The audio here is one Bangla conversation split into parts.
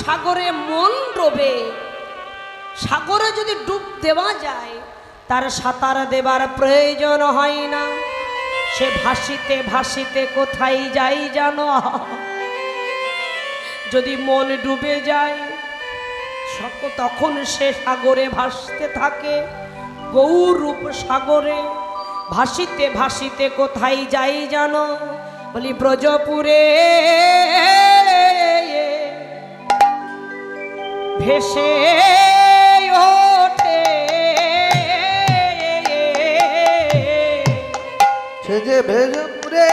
সাগরে মন ডোবে সাগরে যদি ডুব দেওয়া যায়, তার সাঁতার দেবার প্রয়োজন হয় না। সে ভাসিতে ভাসিতে কোথায় যাই জানো? যদি মন ডুবে যায় তখন সে সাগরে ভাসতে থাকে। গৌরূপ সাগরে ভাসিতে ভাসিতে কোথায় যাই জানো? বলি, ব্রজপুরে ভেসে ওঠে। সে যে ভেজ পুরে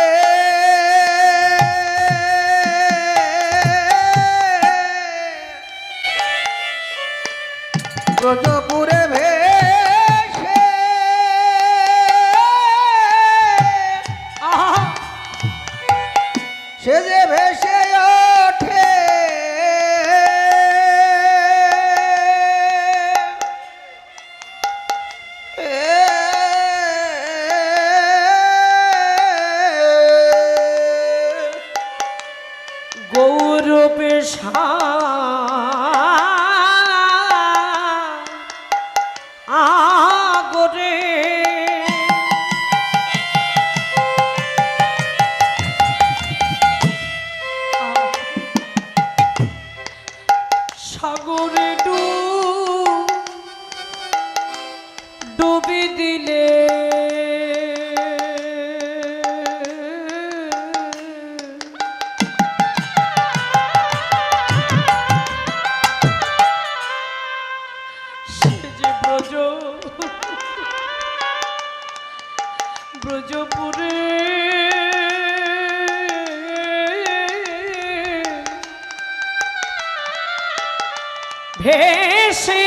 ভেসে ছা ভেসে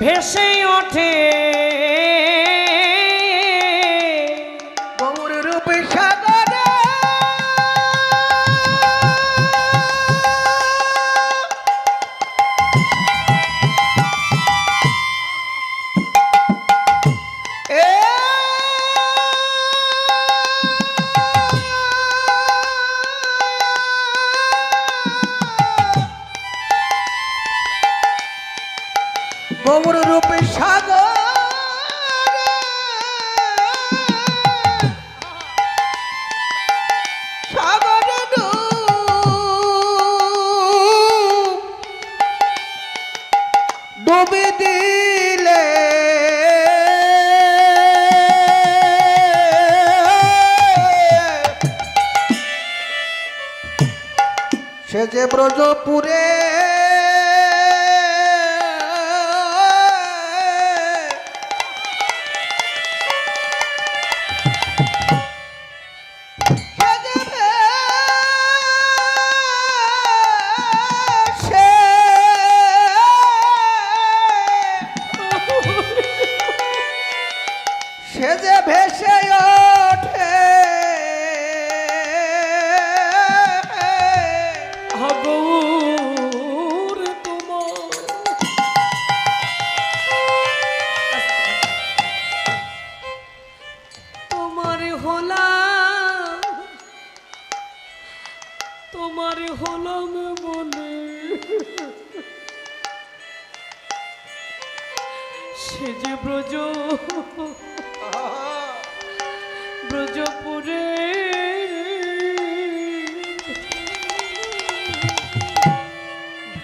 ভেসে ওঠে। সে যে ব্রজপুরে ব্রজ। ব্রজপুরে।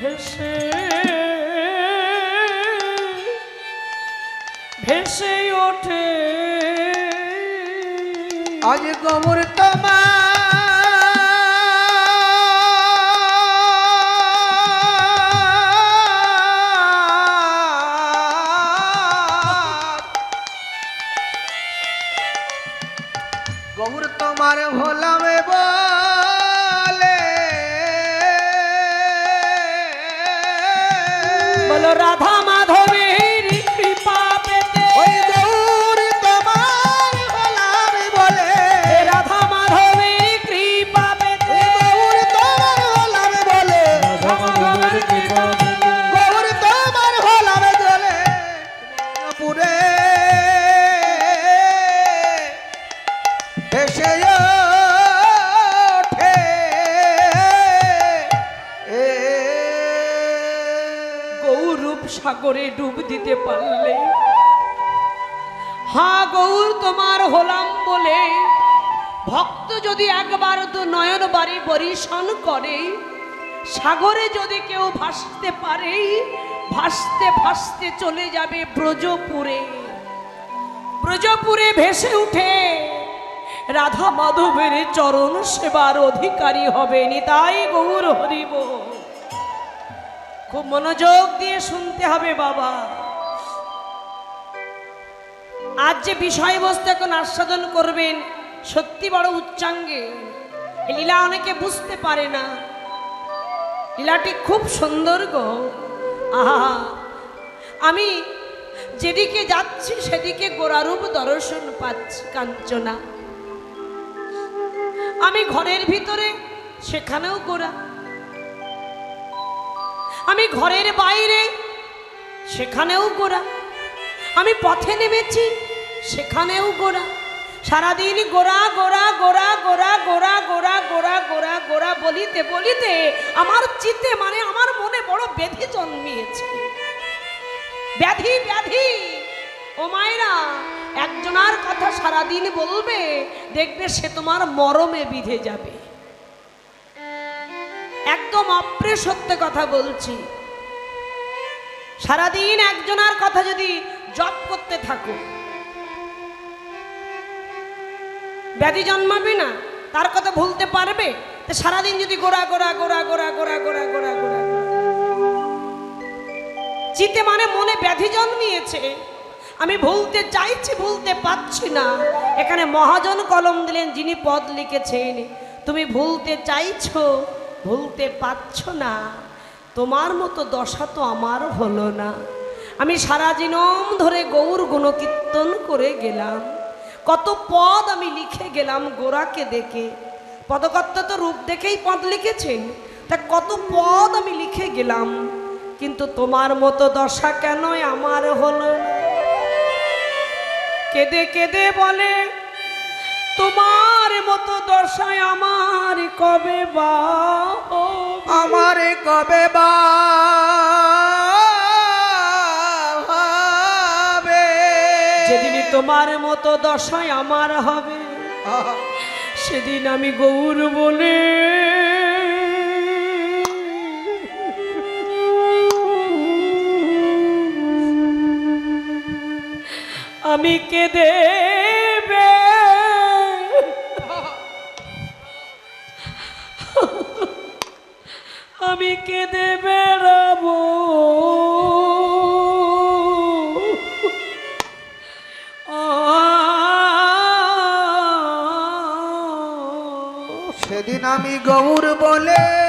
ভেসে। ভেসে ওঠে। আজ গমর পুরে এসে ওঠে। গৌরূপ সাগরে ডুব দিতে পারলে? হা গৌর, তোমার হলাম বলে। ভক্ত যদি একবার তো নয়ন বাড়ি পরিশন করে, সাগরে যদি কেউ ভাসতে পারে ভাসতে ভাসতে চলে যাবে ব্রজপুরে। ব্রজপুরে ভেসে উঠে রাধা মাধবের চরণ সেবার অধিকারী হবে নিতাই গৌর হরিব। খুব মনোযোগ দিয়ে শুনতে হবে বাবা। আজ যে বিষয়বস্তু এখন আস্বাদন করবেন, সত্যি বড় উচ্চাঙ্গে লীলা অনেকে বুঝতে পারে না। লীলাটি খুব সুন্দর গো। আহা। আমি যেদিকে যাচ্ছি, সেদিকে গোড়ারূপ দর্শন পাচ্ছি, কাঞ্চনা। আমি ঘরের ভিতরে, সেখানেও গোড়া আমি ঘরের বাইরে, সেখানেও গোড়া আমি পথে নেমেছি, সেখানেও গোড়া সারাদিন গোড়া গোড়া গোড়া গোড়া গোড়া গোড়া গোড়া গোড়া গোড়া বলিতে বলিতে আমার চিত্তে মানে আমার মনে বড় ব্যাধি জন্মিয়েছে। ব্যাধি ব্যাধি। ও মায়েরা, একজনার কথা সারাদিন বলবে, দেখবে সে তোমার মরমে বিধে যাবে। একদম অপ্রে সত্য কথা বলছি। সারাদিন একজনার কথা যদি জপ করতে থাকো ব্যাধি জন্মাবে না, তার কথা ভুলতে পারবে? তো সারাদিন যদি গোড়া গোড়া গোড়া গোড়া গোড়া গোড়া গোড়া গোড়া চিতে মানে মনে ব্যাধি জন্মিয়েছে। আমি ভুলতে চাইছি, ভুলতে পারছি না। এখানে মহাজন কলম দিলেন, যিনি পদ লিখেছেন। তুমি ভুলতে চাইছো, ভুলতে পারছ না। তোমার মতো দশা তো আমার হলো না। আমি সারা জীবন ধরে গৌর গুণকীর্তন করে গেলাম। কত পদ আমি লিখে গেলাম গোরাকে দেখে পদকর্তা তো রূপ দেখেই পদ লিখেছেন, তা কত পদ আমি লিখে গেলাম কিন্তু তোমার মতো দশা কেন আমার হলো? কেঁদে কেঁদে বলে, তোমার মতো দশায় আমার কবে বা? আমারে কবে বা তোমার মতো দশায় আমার হবে। সেদিন আমি গৌর বলে আমি কে দেবে আমি কেঁদে বেড়াবো। আমি গৌর বলে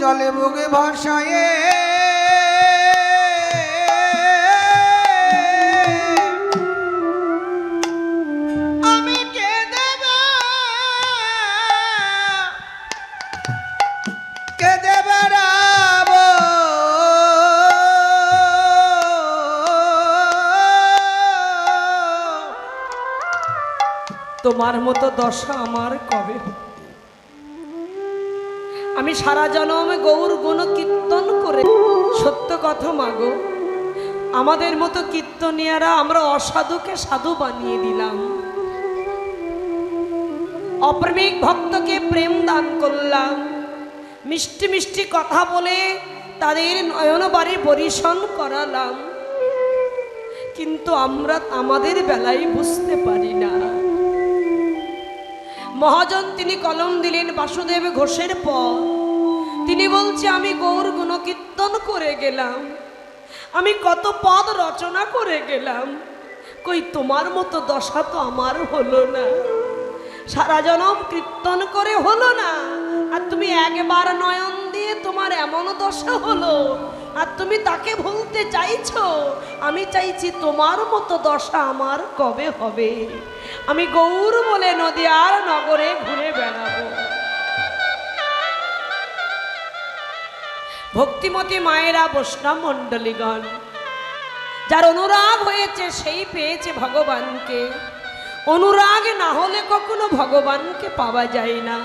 জলে বুকে কে তোমার মতো দশা আমার কবে হবে? আমি সারা জনম গৌর গুণ কীর্তন করে সত্য কথা মাগো। আমাদের মতো কীর্তনিয়ারা আমরা অসাধুকে সাধু বানিয়ে দিলাম। অপ্রেমিক ভক্তকে প্রেম দান করলাম। মিষ্টি মিষ্টি কথা বলে তাদের নয়ন বাড়ি পরিশন করালাম। কিন্তু আমরা আমাদের বেলায় বুঝতে পারি না। মহাজন তিনি কলম দিলেন, বাসুদেব ঘোষের পর তিনি বলছে, আমি গৌর গুণকীর্তন করে গেলাম। আমি কত পদ রচনা করে গেলাম। কই তোমার মতো দশা তো আমার হলো না। সারা জনম কীর্তন করে হলো না। আর তুমি একবার নয়ন দিয়ে তোমার এমন দশা হলো আর তুমি তাকে ভুলতে চাইছো? আমি চাইছি তোমার মতো দশা আমার কবে হবে? আমি গৌর বলে নদী আর নগরে ঘুরে বেড়াবো। ভক্তিমতী মায়েরা বৈষ্ণব মণ্ডলীগণ, যার অনুরাগ হয়েছে সেই পেয়েছে ভগবানকে। অনুরাগ না হলে কখনো ভগবানকে পাওয়া যায় না।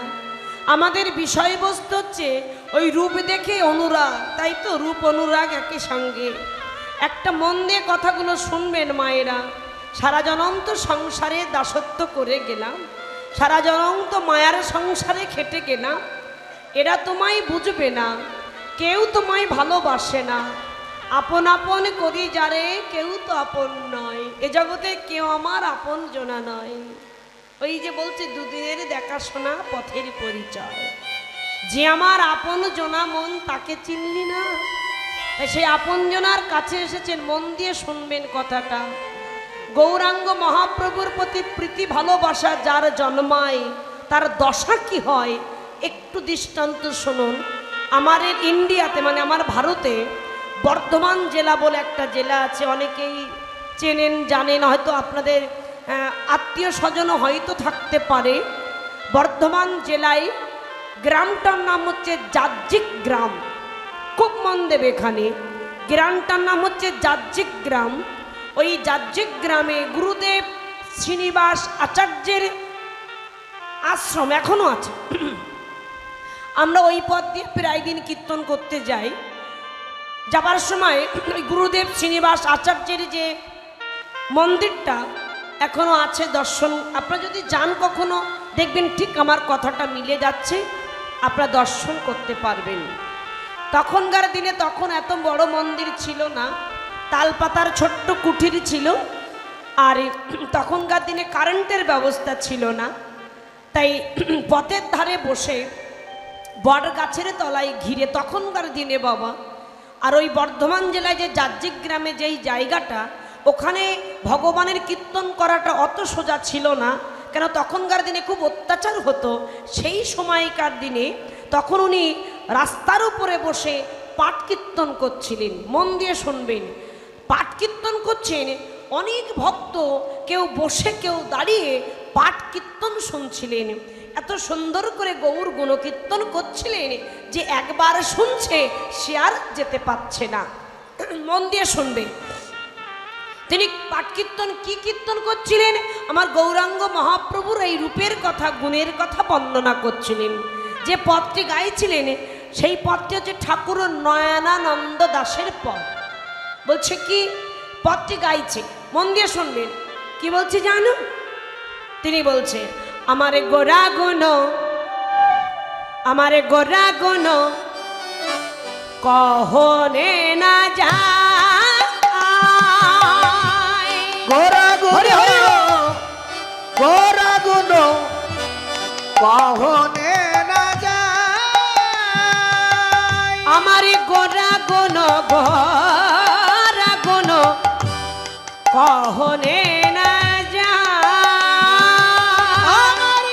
আমাদের বিষয়বস্তু হচ্ছে ওই রূপ দেখে অনুরাগ, তাই তো রূপ অনুরাগ একই সঙ্গে। একটা মন দিয়ে কথাগুলো শুনবেন মায়েরা। সারা জনম তো সংসারে দাসত্ব করে গেলাম। সারা জনম তো মায়ার সংসারে খেটে গেলাম। এরা তোমায় বুঝবে না, কেউ তোমায় ভালোবাসে না। আপন আপন করি যারে, কেউ তো আপন নয়। এ জগতে কেউ আমার আপন জোনা নয়। ওই যে বলছে দুদিনের দেখাশোনা পথের পরিচয়। যে আমার আপন জনা মন তাকে চিনলি না? সেই আপন জনার কাছে এসেছেন, মন দিয়ে শুনবেন কথাটা। গৌরাঙ্গ মহাপ্রভুর প্রতি প্রীতি ভালোবাসা যার জন্মায়, তার দশা কি হয়, একটু দৃষ্টান্ত শুনুন। আমার ইন্ডিয়াতে মানে আমার ভারতে, বর্ধমান জেলা বলে একটা জেলা আছে, অনেকেই চেনেন, জানেন, হয়তো আপনাদের আত্মীয় স্বজনও হয়তো থাকতে পারে। বর্ধমান জেলায় গ্রামটার নাম হচ্ছে যাজ্জিক গ্রাম। খুব মন দেবে এখানে। গ্রামটার নাম হচ্ছে যাজ্জিক গ্রাম। ওই যাজ্জিক গ্রামে গুরুদেব শ্রীনিবাস আচার্যের আশ্রম এখনও আছে। আমরা ওই পথ দিয়ে প্রায় দিন কীর্তন করতে যাই। যাবার সময় ওই গুরুদেব শ্রীনিবাস আচার্যের যে মন্দিরটা এখনও আছে দর্শন। আপনারা যদি যান কখনো, দেখবেন ঠিক আমার কথাটা মিলে যাচ্ছে। আপনারা দর্শন করতে পারবেন। তখনকার দিনে তখন এত বড় মন্দির ছিল না, তালপাতার ছোট্ট কুঠির ছিল, আর তখনকার দিনে কারেন্টের ব্যবস্থা ছিল না। তাই পথের ধারে বসে বট গাছের তলায় ঘিরে তখনকার দিনে বাবা, আর ওই বর্ধমান জেলায় যে যাজ্জিক গ্রামে যেই জায়গাটা, ওখানে ভগবানের কীর্তন করাটা অত সোজা ছিল না। কেন তখনকার দিনে খুব অত্যাচার হতো, সেই সময়কার দিনে তখন উনি রাস্তার উপরে বসে পাঠ কীর্তন করছিলেন, মন দিয়ে শুনবেন। পাঠ কীর্তন করছেন, অনেক ভক্ত কেউ বসে, কেউ দাঁড়িয়ে পাঠ কীর্তন শুনছিলেন। এত সুন্দর করে গৌর গুণকীর্তন করছিলেন যে একবার শুনছে সে আর যেতে পারছে না। মন দিয়ে শুনবে তিনি পাঠ কীর্তন কি কীর্তন করছিলেন? আমার গৌরাঙ্গ মহাপ্রভুর এই রূপের কথা, গুণের কথা বর্ণনা করছিলেন। যে পদটি গাইছিলেন, সেই পথটি হচ্ছে ঠাকুর নয়নানন্দ দাসের পদ। বলছে কি? পদটি গাইছে। মন দিয়ে শুনবেন। কি বলছে জানো? তিনি বলছে, আমারে গোরা গুণ আমারে গোরা গুণ কহনে না যায় গোরা গুণ হরি হরি গোরা গুণ কহনে না যায়। আমারে গোরা গুণ গোরা গুণ কহনে না যায়। আমার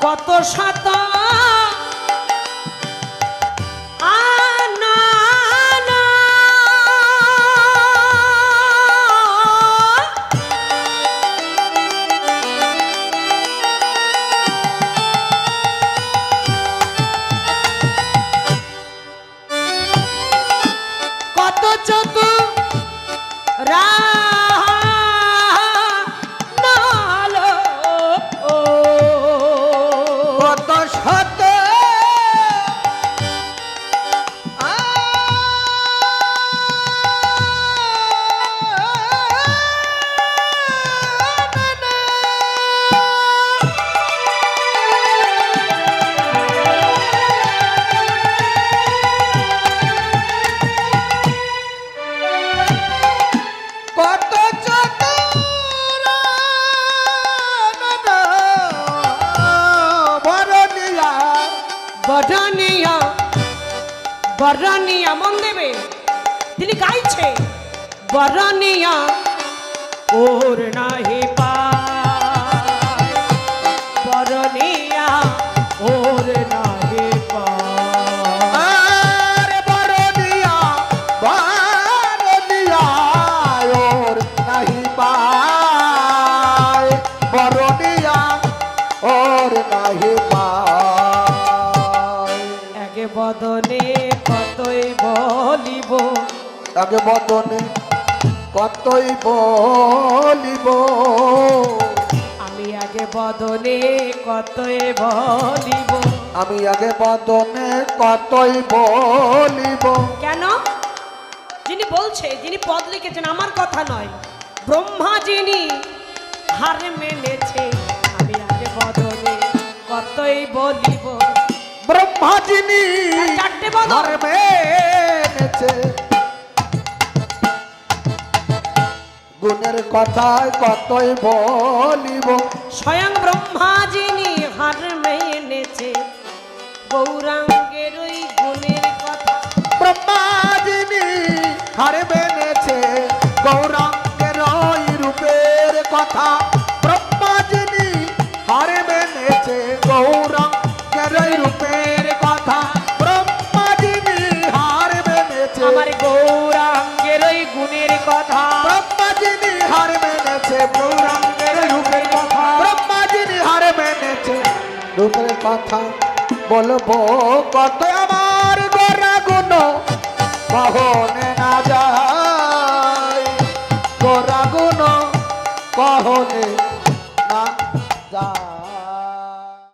কত শত বরনিয়া ওর নাহি পায় বরনিয়া ওর নাহি পায় আর বরনিয়া বরনিয়া ওর নাহি পায় বরনিয়া ওর নাহি পায় একে বদনে কতই বলিব। আগে বদনে কতই বলিব? আমি আগে বদনে কতই বলিব? আমি আগে বদনে কতই বলিব? কেন? যিনি বলছে যিনি পদ লিখেছেন আমার কথা নয়। ব্রহ্মা যিনি হার মেনেছে। আমি আগে বদলে কতই বলিব? ব্রহ্মাজিনী চারটে বদন। হার মেনেছে। গুণের কথায় কতই বলিব? স্বয়ং ব্রহ্মা যিনি হার মেনেছে। গৌরাঙ্গের ওই গুণের কথা। ব্রহ্মা যিনি হার মেনেছে। গৌরাঙ্গের ওই রূপের কথা। কথা বলব কত আমার গোরা গুণ কহনে